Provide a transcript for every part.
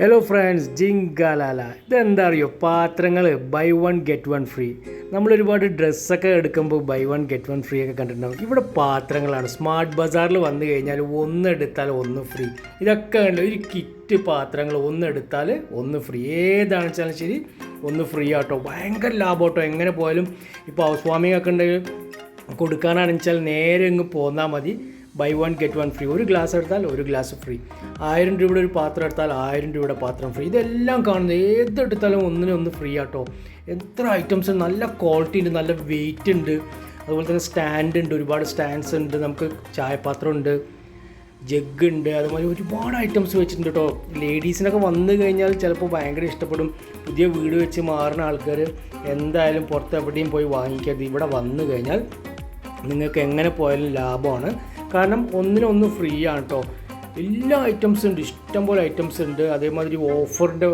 Hello friends ജിങ്കാലാല ഇതെന്താ അറിയോ പാത്രങ്ങൾ buy one get one free നമ്മൾ ഒരുപാട് ഡ്രസ്സൊക്കെ എടുക്കുമ്പോൾ buy one get one free ഒക്കെ കണ്ടിട്ടുണ്ടാവും. ഇവിടെ പാത്രങ്ങളാണ്. സ്മാർട്ട് ബസാറിൽ വന്നു കഴിഞ്ഞാൽ ഒന്ന് എടുത്താൽ ഒന്ന് ഫ്രീ ഇതൊക്കെ ഉണ്ട് ഒരു കിറ്റ് പാത്രങ്ങൾ ഒന്ന് എടുത്താൽ ഒന്ന് ഫ്രീ ഏതാണെന്ന് വെച്ചാലും ശരി ഒന്ന് ഫ്രീ ആട്ടോ. ഭയങ്കര ലാഭം കേട്ടോ എങ്ങനെ പോയാലും ഇപ്പോൾ ഹൗസ് വാമിംഗ് ഒക്കെ ഉണ്ടെങ്കിൽ കൊടുക്കാനാണെന്ന് വെച്ചാൽ നേരെ ഇങ്ങ് പോന്നാൽ മതി. Buy one get one free ഒരു ഗ്ലാസ് എടുത്താൽ ഒരു ഗ്ലാസ് ഫ്രീ ആയിരം രൂപയുടെ ഒരു പാത്രം എടുത്താൽ ആയിരം രൂപയുടെ പാത്രം ഫ്രീ ഇതെല്ലാം കാണുന്നത് ഏതെടുത്താലും ഒന്നിനും ഒന്ന് ഫ്രീ ആട്ടോ. എത്ര ഐറ്റംസ് നല്ല ക്വാളിറ്റി ഉണ്ട്. നല്ല വെയിറ്റ് ഉണ്ട്. അതുപോലെ തന്നെ സ്റ്റാൻഡ് ഉണ്ട്. ഒരുപാട് സ്റ്റാൻഡ്സ് ഉണ്ട്. നമുക്ക് ചായപാത്രം ഉണ്ട്. ജഗ് ഉണ്ട്. അതുപോലെ ഒരുപാട് ഐറ്റംസ് വെച്ചിട്ടുണ്ട് കേട്ടോ. ലേഡീസിനൊക്കെ വന്നു കഴിഞ്ഞാൽ ചിലപ്പോൾ ഭയങ്കര ഇഷ്ടപ്പെടും. പുതിയ വീട് വെച്ച് മാറുന്ന ആൾക്കാർ എന്തായാലും പുറത്ത് എവിടെയും പോയി വാങ്ങിക്കരുത്. ഇവിടെ വന്നു കഴിഞ്ഞാൽ നിങ്ങൾക്ക് എങ്ങനെ പോയാലും ലാഭമാണ്. കാരണം ഒന്നിനൊന്ന് ഫ്രീ ആണ് കേട്ടോ എല്ലാ ഐറ്റംസും ഉണ്ട്. ഇഷ്ടംപോലെ ഐറ്റംസ് ഉണ്ട്. അതേമാതിരി ഓഫറിന്റെ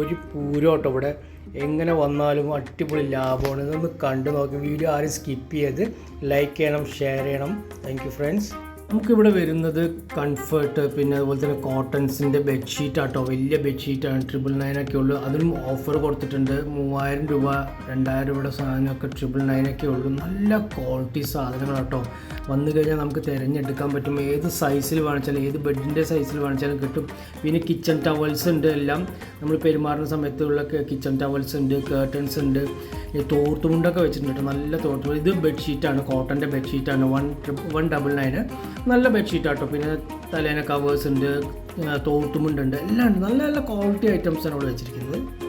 ഒരു പൂരം കേട്ടോ ഇവിടെ. എങ്ങനെ വന്നാലും അടിപൊളി ലാഭമാണ്. ഇതൊന്ന് കണ്ടു നോക്കി. വീഡിയോ ആരും സ്കിപ്പ് ചെയ്ത് ലൈക്ക് ചെയ്യണം ഷെയർ ചെയ്യണം. താങ്ക് ഫ്രണ്ട്സ് നമുക്കിവിടെ വരുന്നത് കംഫർട്ട് പിന്നെ അതുപോലെ തന്നെ കോട്ടൺസിന്റെ ബെഡ്ഷീറ്റ് ആട്ടോ. വലിയ ബെഡ്ഷീറ്റാണ് ട്രിപ്പിൾ നയനൊക്കെ ഉള്ളൂ. അതിനും ഓഫർ കൊടുത്തിട്ടുണ്ട്. മൂവായിരം രൂപ രണ്ടായിരം രൂപയുടെ സാധനമൊക്കെ ട്രിപ്പിൾ നയനൊക്കെ ഉള്ളൂ. നല്ല ക്വാളിറ്റി സാധനങ്ങളാട്ടോ. വന്നു കഴിഞ്ഞാൽ നമുക്ക് തിരഞ്ഞെടുക്കാൻ പറ്റും. ഏത് സൈസിൽ വാങ്ങിച്ചാലും ഏത് ബെഡിന്റെ സൈസിൽ വാങ്ങിച്ചാലും കിട്ടും. പിന്നെ കിച്ചൺ ടവൽസ് ഉണ്ട് എല്ലാം. നമ്മൾ പെരുമാറുന്ന സമയത്തുള്ള കിച്ചൺ ടവൽസ് ഉണ്ട് കേർട്ടൻസ് ഉണ്ട്. തോർത്തുമുണ്ടൊക്കെ വെച്ചിട്ടുണ്ട് നല്ല തോർത്തുമുണ്ട് ഇത് ബെഡ്ഷീറ്റാണ് കോട്ടന്റെ ബെഡ്ഷീറ്റാണ് വൺ വൺ ഡബിൾ നയന് നല്ല ബെഡ്ഷീറ്റ് ആട്ടോ. പിന്നെ തലേന കവേഴ്സ് ഉണ്ട് തോട്ടുമുണ്ടുണ്ട്. എല്ലാം ഉണ്ട്. നല്ല നല്ല ക്വാളിറ്റി ഐറ്റംസ് ആണ് ഇവിടെ വെച്ചിരിക്കുന്നത്.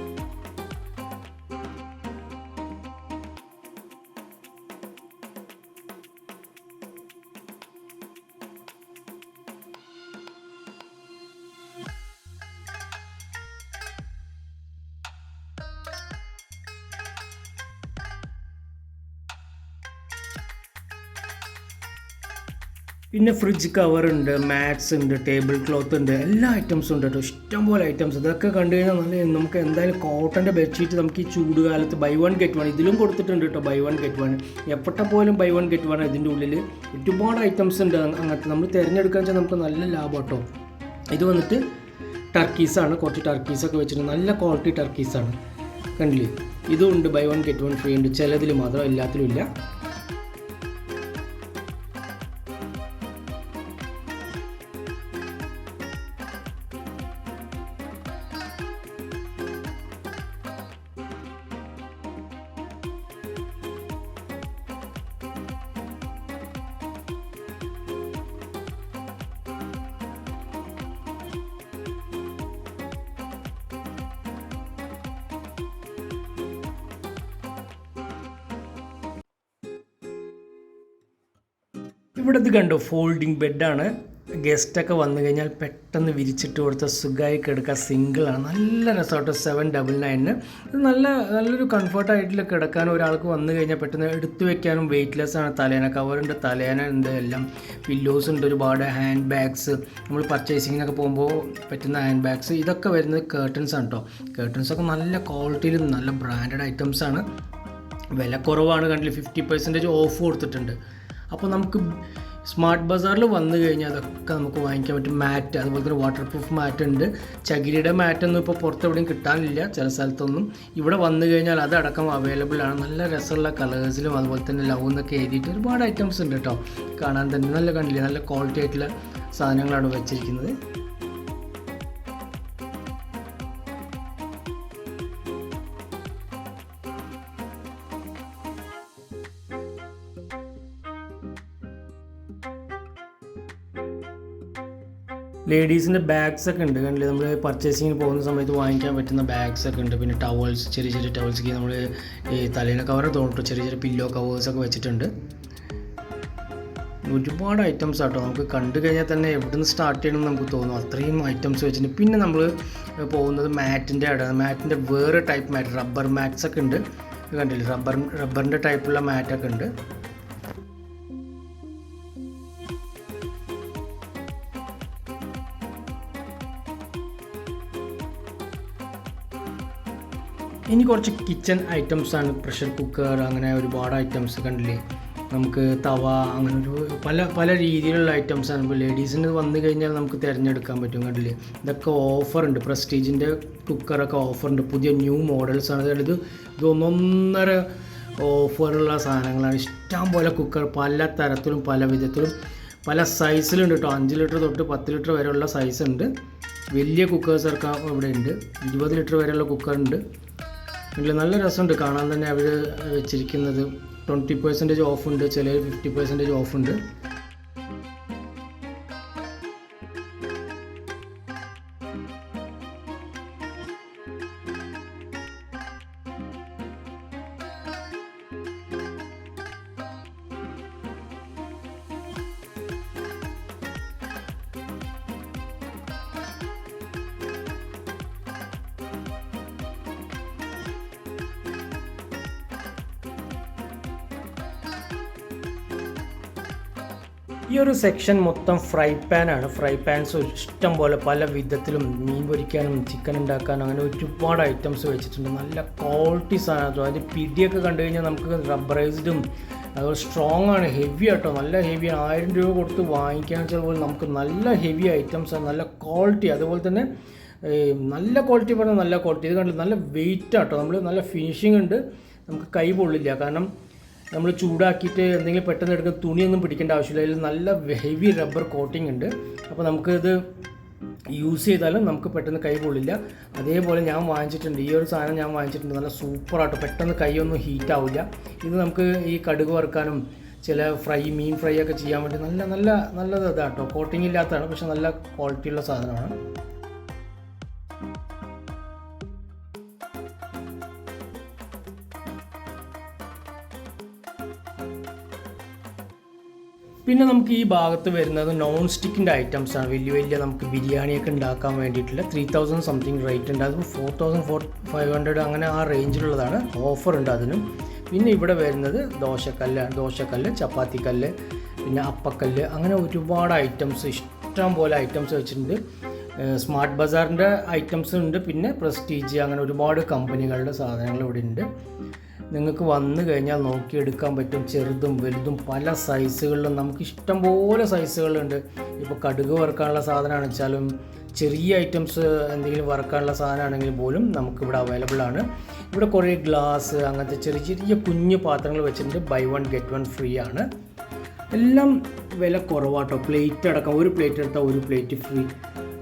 പിന്നെ ഫ്രിഡ്ജ് കവർ ഉണ്ട് മാറ്റ്സ് ഉണ്ട് ടേബിൾ ക്ലോത്ത് ഉണ്ട് എല്ലാ ഐറ്റംസും ഉണ്ട് കേട്ടോ. ഇഷ്ടംപോലെ ഐറ്റംസ് ഇതൊക്കെ കണ്ടു കഴിഞ്ഞാൽ നല്ല നമുക്ക് എന്തായാലും കോട്ടന്റെ ബെഡ്ഷീറ്റ് നമുക്ക് ഈ ചൂട് കാലത്ത് ബൈ വൺ ഗെറ്റ് വൺ ഇതിലും കൊടുത്തിട്ടുണ്ട് കേട്ടോ ബൈ വൺ ഗെറ്റ് വൺ എപ്പോഴത്തെ പോലും ബൈ വൺ ഗെറ്റ് വൺ ഇതിന്റെ ഉള്ളിൽ ഒരുപാട് ഐറ്റംസ് ഉണ്ട് അങ്ങനത്തെ നമ്മൾ തിരഞ്ഞെടുക്കാൻ വെച്ചാൽ നമുക്ക് നല്ല ലാഭം കേട്ടോ. ഇത് വന്നിട്ട് ടർക്കീസാണ് കുറച്ച് ടർക്കീസൊക്കെ വെച്ചിട്ടുണ്ട് നല്ല ക്വാളിറ്റി ടർക്കീസാണ് കണ്ടില്ലേ? ഇതും ഉണ്ട് buy one get one free ഉണ്ട്. ചിലതിൽ മാത്രം എല്ലാത്തിലും ഇല്ല. ഇവിടെ ഇത് കണ്ടോ ഫോൾഡിങ് ബെഡാണ് ഗസ്റ്റൊക്കെ വന്നു കഴിഞ്ഞാൽ പെട്ടെന്ന് വിരിച്ചിട്ട് കൊടുത്ത സുഖമായി കിടക്കുക സിംഗിളാണ് നല്ല രസമായിട്ട് സെവൻ ഡബിൾ നയനിന് ഇത് നല്ല നല്ലൊരു കംഫർട്ടായിട്ടുള്ള കിടക്കാൻ ഒരാൾക്ക് വന്നു കഴിഞ്ഞാൽ പെട്ടെന്ന് എടുത്തു വെക്കാനും വെയിറ്റ്ലെസ് ആണ്. തലേന കവറുണ്ട് തലേന ഉണ്ട് എല്ലാം. പില്ലോസ് ഉണ്ട് ഒരുപാട് ഹാൻഡ് ബാഗ്സ് നമ്മൾ പർച്ചേസിങ്ങിനൊക്കെ പോകുമ്പോൾ പറ്റുന്ന ഹാൻഡ് ബാഗ്സ് ഇതൊക്കെ വരുന്നത് കേർട്ടൻസ് ആണ് കേട്ടോ. കേർട്ടൻസൊക്കെ നല്ല ക്വാളിറ്റിയിൽ നല്ല ബ്രാൻഡഡ് ഐറ്റംസ് ആണ്. വില കുറവാണ് കണ്ടില്ല ഫിഫ്റ്റി പെർസെന്റേജ് ഓഫ് കൊടുത്തിട്ടുണ്ട്. അപ്പോൾ നമുക്ക് സ്മാർട്ട് ബസാറിൽ വന്നു കഴിഞ്ഞാൽ അതൊക്കെ നമുക്ക് വാങ്ങിക്കാൻ പറ്റും. മാറ്റ് അതുപോലെ തന്നെ വാട്ടർ പ്രൂഫ് മാറ്റ് ഉണ്ട്. ചകിരിയുടെ മാറ്റൊന്നും ഇപ്പോൾ പുറത്ത് എവിടെയും കിട്ടാനില്ല ചില സ്ഥലത്തൊന്നും. ഇവിടെ വന്നു കഴിഞ്ഞാൽ അതടക്കം അവൈലബിൾ ആണ്. നല്ല രസമുള്ള കളേഴ്സിലും അതുപോലെ തന്നെ ലവ് എന്നൊക്കെ എഴുതിയിട്ട് ഒരുപാട് ഐറ്റംസ് ഉണ്ട് കേട്ടോ. കാണാൻ തന്നെ നല്ല കണ്ടില്ല? നല്ല ക്വാളിറ്റി ആയിട്ടുള്ള സാധനങ്ങളാണ് വെച്ചിരിക്കുന്നത്. ലേഡീസിന്റെ ബാഗ്സ് ഒക്കെ ഉണ്ട്. കണ്ടില്ലേ? നമ്മൾ പർച്ചേസിങ്ങിന് പോകുന്ന സമയത്ത് വാങ്ങിക്കാൻ പറ്റുന്ന ബാഗ്സ് ഒക്കെ ഉണ്ട്. പിന്നെ ടവൽസ് ചെറിയ ചെറിയ ടവൽസ് നമ്മൾ ഈ തലേനെ കവർ തോന്നിട്ട് ചെറിയ ചെറിയ പില്ലോ കവേഴ്സ് ഒക്കെ വെച്ചിട്ടുണ്ട്. ഒരുപാട് ഐറ്റംസ് ആട്ടോ. നമുക്ക് കണ്ടു കഴിഞ്ഞാൽ തന്നെ എവിടെ നിന്ന് സ്റ്റാർട്ട് ചെയ്യണമെന്ന് നമുക്ക് തോന്നും. അത്രയും ഐറ്റംസ് വെച്ചിട്ടുണ്ട് പിന്നെ നമ്മൾ പോകുന്നത് മാറ്റിന്റെ അവിടെ മാറ്റിന്റെ വേറെ ടൈപ്പ് മാറ്റ് റബ്ബർ മാറ്റ്സ് ഒക്കെ ഉണ്ട്. കണ്ടില്ലേ? റബ്ബർ റബ്ബറിന്റെ ടൈപ്പുള്ള മാറ്റൊക്കെ ഉണ്ട്. ഇനി കുറച്ച് കിച്ചൺ ഐറ്റംസ് ആണ്. പ്രഷർ കുക്കർ അങ്ങനെ ഒരുപാട് ഐറ്റംസ് കണ്ടില്ലേ? നമുക്ക് തവ അങ്ങനെ ഒരു പല പല രീതിയിലുള്ള ഐറ്റംസാണ് ഇപ്പോൾ ലേഡീസിന് വന്നു കഴിഞ്ഞാൽ നമുക്ക് തിരഞ്ഞെടുക്കാൻ പറ്റും കണ്ടില്ലേ? ഇതൊക്കെ ഓഫറുണ്ട് പ്രസ്റ്റീജിന്റെ കുക്കറൊക്കെ ഓഫറുണ്ട് പുതിയ ന്യൂ അതായത് ഇത് ഇത് ഒന്നൊന്നര ഓഫറുള്ള സാധനങ്ങളാണ്. ഇഷ്ടം പോലെ കുക്കർ പല തരത്തിലും പല വിധത്തിലും പല സൈസിലുണ്ട് കേട്ടോ അഞ്ച് ലിറ്റർ തൊട്ട് പത്ത് ലിറ്റർ വരെയുള്ള സൈസ് ഉണ്ട്. വലിയ കുക്കേഴ്സൊക്കെ ഇവിടെ ഉണ്ട്. ഇരുപത് ലിറ്റർ വരെയുള്ള കുക്കറുണ്ട് ഇതിൽ നല്ല രസമുണ്ട്. കാണാൻ തന്നെ അവർ വെച്ചിരിക്കുന്നത്. ട്വന്റി പെർസെന്റേജ് ഓഫുണ്ട് ഉണ്ട്. ചില ഫിഫ്റ്റി പെർസെന്റേജ് ഓഫ് ഈ ഒരു സെക്ഷൻ മൊത്തം ഫ്രൈ പാനാണ് ഫ്രൈ പാൻസ് ഇഷ്ടം പോലെ പല വിധത്തിലും മീൻ പൊരിക്കാനും ചിക്കൻ ഉണ്ടാക്കാനും അങ്ങനെ ഒരുപാട് ഐറ്റംസ് വെച്ചിട്ടുണ്ട്. നല്ല ക്വാളിറ്റി സാധനം. അതിന്റെ പിടിയൊക്കെ കണ്ടു കഴിഞ്ഞാൽ നമുക്ക് റബ്ബറൈസ്ഡും അതുപോലെ സ്ട്രോങ് ആണ്. ഹെവി ആട്ടോ. നല്ല ഹെവി ആയിരം രൂപ കൊടുത്ത് വാങ്ങിക്കാൻ ചിലപ്പോൾ നമുക്ക് നല്ല ഹെവി ഐറ്റംസ് നല്ല ക്വാളിറ്റി അതുപോലെ തന്നെ നല്ല ക്വാളിറ്റി പറഞ്ഞാൽ നല്ല ക്വാളിറ്റി ഇത് കണ്ടില്ല? നല്ല വെയിറ്റ് ആട്ടോ. നമ്മൾ നല്ല ഫിനിഷിംഗ് ഉണ്ട്. നമുക്ക് കൈ പൊള്ളില്ല. കാരണം നമ്മൾ ചൂടാക്കിയിട്ട് എന്തെങ്കിലും പെട്ടെന്ന് എടുക്കുന്ന തുണിയൊന്നും പിടിക്കേണ്ട ആവശ്യമില്ല. അതിൽ നല്ല ഹെവി റബ്ബർ കോട്ടിംഗ് ഉണ്ട്. അപ്പോൾ നമുക്കിത് യൂസ് ചെയ്താലും നമുക്ക് പെട്ടെന്ന് കൈ പൊള്ളില്ല. അതേപോലെ ഞാൻ വാങ്ങിച്ചിട്ടുണ്ട്. ഈ ഒരു സാധനം ഞാൻ വാങ്ങിച്ചിട്ടുണ്ട്. നല്ല സൂപ്പറായിട്ട് പെട്ടെന്ന് കൈയൊന്നും ഹീറ്റ് ആവില്ല. ഇത് നമുക്ക് ഈ കടുക് വറുക്കാനും ചില ഫ്രൈ മീൻ ഫ്രൈ ഒക്കെ ചെയ്യാൻ വേണ്ടി നല്ല നല്ല നല്ലത് ഇതാട്ടോ. കോട്ടിംഗ് ഇല്ലാത്തതാണ് പക്ഷെ നല്ല ക്വാളിറ്റിയുള്ള സാധനമാണ്. പിന്നെ നമുക്ക് ഈ ഭാഗത്ത് വരുന്നത് നോൺ സ്റ്റിക്കിന്റെ ഐറ്റംസ് ആണ്. വലിയ വലിയ നമുക്ക് ബിരിയാണിയൊക്കെ ഉണ്ടാക്കാൻ വേണ്ടിയിട്ടുള്ള ത്രീ തൗസൻഡ് സംതിങ് റേറ്റ് ഉണ്ട്. അത് four thousand four five hundred അങ്ങനെ ആ റേഞ്ചിലുള്ളതാണ് ഓഫർ ഉണ്ട് അതിനും. പിന്നെ ഇവിടെ വരുന്നത് ദോശക്കല്ല് ദോശക്കല്ല് ചപ്പാത്തിക്കല്ല് പിന്നെ അപ്പക്കല്ല്. അങ്ങനെ ഒരുപാട് ഐറ്റംസ് ഇഷ്ടം പോലെ ഐറ്റംസ് വെച്ചിട്ടുണ്ട്. സ്മാർട്ട് ബസാറിന്റെ ഐറ്റംസ് ഉണ്ട്. പിന്നെ പ്രസ്റ്റീജ് അങ്ങനെ ഒരുപാട് കമ്പനികളുടെ സാധനങ്ങൾ ഇവിടെ ഉണ്ട്. നിങ്ങൾക്ക് വന്നു കഴിഞ്ഞാൽ നോക്കിയെടുക്കാൻ പറ്റും. ചെറുതും വലുതും പല സൈസുകളിലും നമുക്ക് ഇഷ്ടം പോലെ സൈസുകളുണ്ട് ഇപ്പോൾ കടുക് വറുക്കാനുള്ള സാധനമാണ് വെച്ചാലും ചെറിയ ഐറ്റംസ് എന്തെങ്കിലും വറുക്കാനുള്ള സാധനമാണെങ്കിൽ പോലും നമുക്കിവിടെ അവൈലബിൾ ആണ്. ഇവിടെ കുറേ ഗ്ലാസ് അങ്ങനത്തെ ചെറിയ ചെറിയ കുഞ്ഞു പാത്രങ്ങൾ വെച്ചിട്ടുണ്ട്. Buy one get one free ആണ്. എല്ലാം വില കുറവാട്ടോ. പ്ലേറ്റ് അടക്കം ഒരു പ്ലേറ്റ് എടുത്താൽ ഒരു പ്ലേറ്റ് ഫ്രീ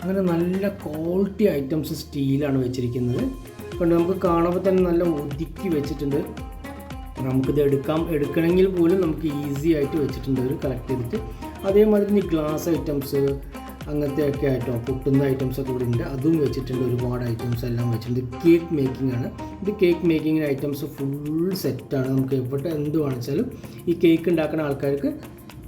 അങ്ങനെ നല്ല ക്വാളിറ്റി ഐറ്റംസ് സ്റ്റീലാണ് വെച്ചിരിക്കുന്നത്. കൊണ്ട് നമുക്ക് കാണുമ്പോൾ തന്നെ നല്ല ഒതുക്കി വെച്ചിട്ടുണ്ട്. നമുക്കിത് എടുക്കാം. എടുക്കണമെങ്കിൽ പോലും നമുക്ക് ഈസി ആയിട്ട് വെച്ചിട്ടുണ്ട്. ഒരു കളക്ട് ചെയ്തിട്ട്. അതേമാതിരി ഗ്ലാസ് ഐറ്റംസ് അങ്ങനത്തെ ഒക്കെ ആയിട്ടോ പൊട്ടുന്ന ഐറ്റംസ് ഒക്കെ ഇവിടെ ഉണ്ട്. അതും വെച്ചിട്ടുണ്ട്. ഒരുപാട് ഐറ്റംസ് എല്ലാം വെച്ചിട്ടുണ്ട്. കേക്ക് മേക്കിംഗ് ആണ്. ഇത് കേക്ക് മേക്കിങ്ങിന് ഐറ്റംസ് ഫുൾ സെറ്റാണ് നമുക്ക് എവിടെ എന്ത് വേണമെച്ചാലും ഈ കേക്ക് ഉണ്ടാക്കുന്ന ആൾക്കാർക്ക്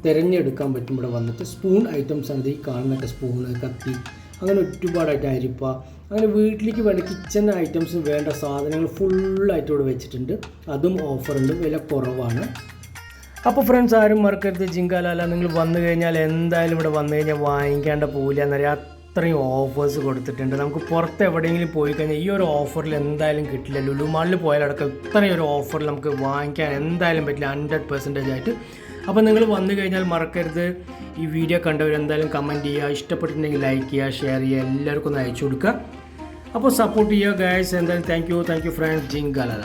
തിരഞ്ഞെടുക്കാൻ പറ്റും. ഇവിടെ വന്നിട്ട് സ്പൂൺ ഐറ്റംസ് ആണ്. ഈ കാണുന്നൊക്കെ സ്പൂണ് കത്തി അങ്ങനെ ഒരുപാടായിട്ട് അരിപ്പ അങ്ങനെ വീട്ടിലേക്ക് വേണ്ട കിച്ചൺ ഐറ്റംസ് വേണ്ട സാധനങ്ങൾ ഫുള്ളായിട്ട് ഇവിടെ വെച്ചിട്ടുണ്ട്. അതും ഓഫറുണ്ട് വില കുറവാണ്. അപ്പോൾ ഫ്രണ്ട്സ് ആരും മറക്കരുത്. ജിങ്കാലാല നിങ്ങൾ വന്നു കഴിഞ്ഞാൽ എന്തായാലും ഇവിടെ വന്നു കഴിഞ്ഞാൽ വാങ്ങിക്കേണ്ട പോവില്ല എന്നറിയാം അത്രയും ഓഫേഴ്സ് കൊടുത്തിട്ടുണ്ട്. നമുക്ക് പുറത്ത് എവിടെയെങ്കിലും പോയി കഴിഞ്ഞാൽ ഈ ഒരു ഓഫറിൽ എന്തായാലും കിട്ടില്ല. ലുലുമാളിൽ പോയാലടക്കം ഇത്രയും ഒരു ഓഫറിൽ നമുക്ക് വാങ്ങിക്കാൻ എന്തായാലും പറ്റില്ല. ഹൺഡ്രഡ് പെർസെന്റേജ് ആയിട്ട് അപ്പോൾ നിങ്ങൾ വന്നു കഴിഞ്ഞാൽ മറക്കരുത്. ഈ വീഡിയോ കണ്ടവർ എന്തായാലും കമന്റ് ചെയ്യുക. ഇഷ്ടപ്പെട്ടിട്ടുണ്ടെങ്കിൽ ലൈക്ക് ചെയ്യുക ഷെയർ ചെയ്യുക എല്ലാവർക്കും ഒന്ന് അയച്ചു കൊടുക്കുക. അപ്പോൾ സപ്പോർട്ട് ചെയ്യുക ഗായ്സ് എന്തായാലും thank you thank you friends ജിങ്കാലാല